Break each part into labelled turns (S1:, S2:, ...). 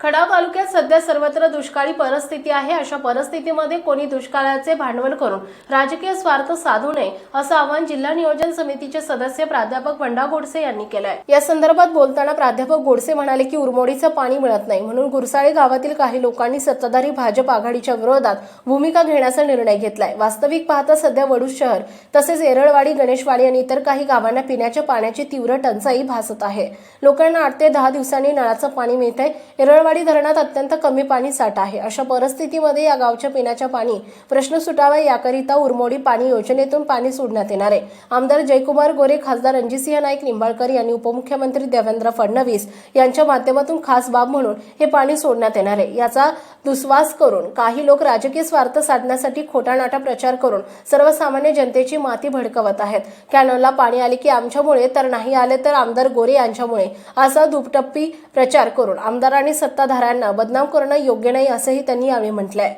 S1: Khatav तालुक्यात सध्या सर्वत्र दुष्काळी परिस्थिती आहे. अशा परिस्थितीमध्ये कोणी दुष्काळाचे भांडवल करून राजकीय स्वार्थ साधू नये असं आवाहन जिल्हा नियोजन समितीचे सदस्य प्राध्यापक बंडा गोडसे यांनी केलंय. या संदर्भात बोलताना प्राध्यापक गोडसे म्हणाले की उरमोडीचं पाणी मिळत नाही. म्हणून गुरसाळे गावातील काही लोकांनी सत्ताधारी भाजप आघाडीच्या विरोधात भूमिका घेण्याचा निर्णय घेतलाय. वास्तविक पाहता सध्या वडू शहर तसेच एरळवाडी गणेशवाडी आणि इतर काही गावांना पिण्याच्या पाण्याची तीव्र टंचाई भासत आहे. लोकांना आठ ते दहा दिवसांनी नळाचं पाणी मिळतंय. एरळवाडी धरणात अत्यंत कमी पाणी साठा आहे. अशा परिस्थितीमध्ये या गावच्या पिण्याच्या पाणी प्रश्न सुटावा याकरिता उरमोडी पाणी योजनेतून पाणी सोडण्यात येणार आहे. आमदार जयकुमार गोरे खासदार रणजितसिंह नाईक निंबाळकर यांनी उपमुख्यमंत्री देवेंद्र फडणवीस यांच्या माध्यमातून खास बाब म्हणून हे पाणी सोडण्यात येणार आहे. याचा दुस्वास करून काही लोक राजकीय स्वार्थ साधण्यासाठी खोटानाटा प्रचार करून सर्वसामान्य जनतेची माती भडकवत आहेत. कॅनलला पाणी आले की आमच्यामुळे तर नाही आले तर आमदार गोरे यांच्यामुळे असा दुपटप्पी प्रचार करून आमदारांनी सत्ताधाऱ्यांना बदनाम करणं योग्य नाही असंही त्यांनी यावेळी म्हटलंय.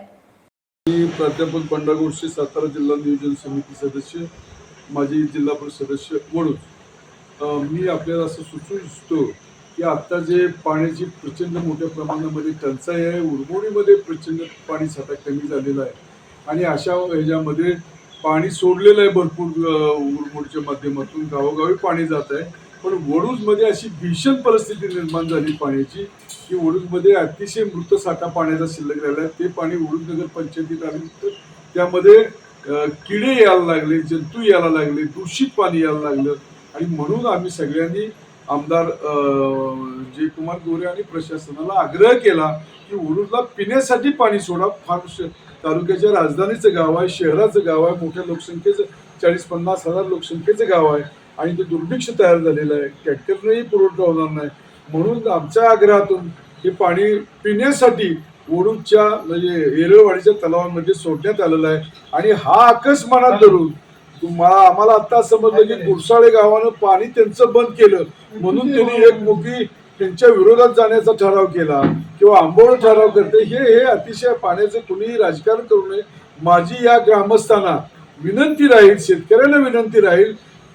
S2: मी प्राध्यापक बंडा गोडसे सातारा जिल्हा नियोजन समिती सदस्य माजी जिल्हा परिषद सदस्य म्हणून. मी आपल्याला असं सुचवू इच्छितो की आत्ता जे पाण्याची प्रचंड मोठ्या प्रमाणामध्ये टंचाई आहे उरमोडीमध्ये प्रचंड पाणी साठा कमी झालेला आहे आणि अशा ह्याच्यामध्ये पाणी सोडलेलं आहे भरपूर उरमोडच्या माध्यमातून. गावोगावी पाणी जात आहे. पण वडूजमध्ये अशी भीषण परिस्थिती निर्माण झाली पाण्याची की वडूजमध्ये अतिशय मृत साठा पाण्याचा शिल्लक राहिला. आहे ते पाणी वडूज नगर पंचायतीत आल्यानंतर त्यामध्ये किडे यायला लागले जंतू यायला लागले दूषित पाणी यायला लागलं. आणि म्हणून आम्ही सगळ्यांनी आमदार जयकुमार गोरे आणि प्रशासनाला आग्रह केला की वडूजला पिण्यासाठी पाणी सोडा. फार श- तालुक्याच्या राजधानीचं गाव आहे शहराचं गाव आहे मोठ्या लोकसंख्येचं चाळीस पन्नास हजार लोकसंख्येचं गाव आहे. आणि ते दुर्भिक्ष तयार झालेलं आहे. टँकरनंही पुरवठा होणार नाही. म्हणून आमच्या आग्रहातून हे पाणी पिण्यासाठी ओडूच्या म्हणजे एरळवाडीच्या तलावांमध्ये सोडण्यात आलेलं आहे. आणि हा आकस मनात धरून तुम्हाला आम्हाला आता समजलं की गुरसाळे गावानं पाणी त्यांचं बंद केलं. म्हणून त्यांनी एक मुखी त्यांच्या विरोधात जाण्याचा ठराव केला किंवा आंबोळ ठराव करते. हे हे अतिशय पाण्याचं कुणीही राजकारण करू नये. माझी या ग्रामस्थांना विनंती राहील शेतकऱ्यांना विनंती राहील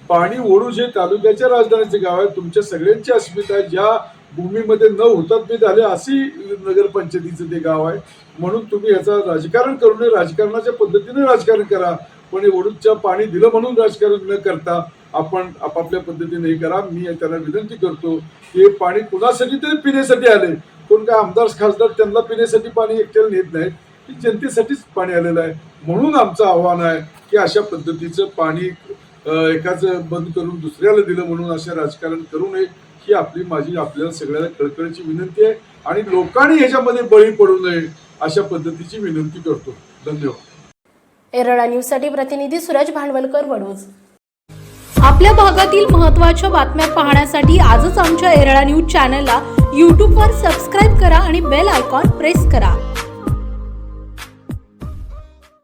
S2: पाणी ओढूज हे तालुक्याच्या राजधानीचे गाव आहे. तुमच्या सगळ्यांची अस्मिता आहे. ज्या भूमीमध्ये न हुतात्मे झाले अशी नगरपंचायतीचं ते गाव आहे. म्हणून तुम्ही याचा राजकारण करू नये. राजकारणाच्या पद्धतीने राजकारण करा. पण ओढूजच्या पाणी दिलं म्हणून राजकारण न करता आपण आपापल्या पद्धतीने हे करा. मी त्यांना विनंती करतो की हे पाणी कुणासाठी तरी पिण्यासाठी आले. कोण काय आमदार खासदार त्यांना पिण्यासाठी पाणी एकट्याला नेत नाहीत. की जनतेसाठीच पाणी आलेलं आहे. म्हणून आमचं आव्हान आहे की अशा पद्धतीचं पाणी एकाचं बंद करून दुसऱ्याला दिलं म्हणून असे राजकारण करू नये ही आपली माझी आपल्याला सगळ्याला कळकळीची विनंती आहे आणि लोकांनी ह्याच्यामध्ये बळी पडू नये अशा पद्धतीची विनंती करतो. धन्यवाद.
S1: एरळा न्यूजसाठी प्रतिनिधी सूरज भांडवलकर वडूज
S3: आपल्या भागातील महत्त्वाच्या बातम्या पाहण्यासाठी आजच आमच्या एरळा न्यूज चॅनलला यूट्यूबवर सबस्क्राईब करा आणि बेल आयकॉन प्रेस करा.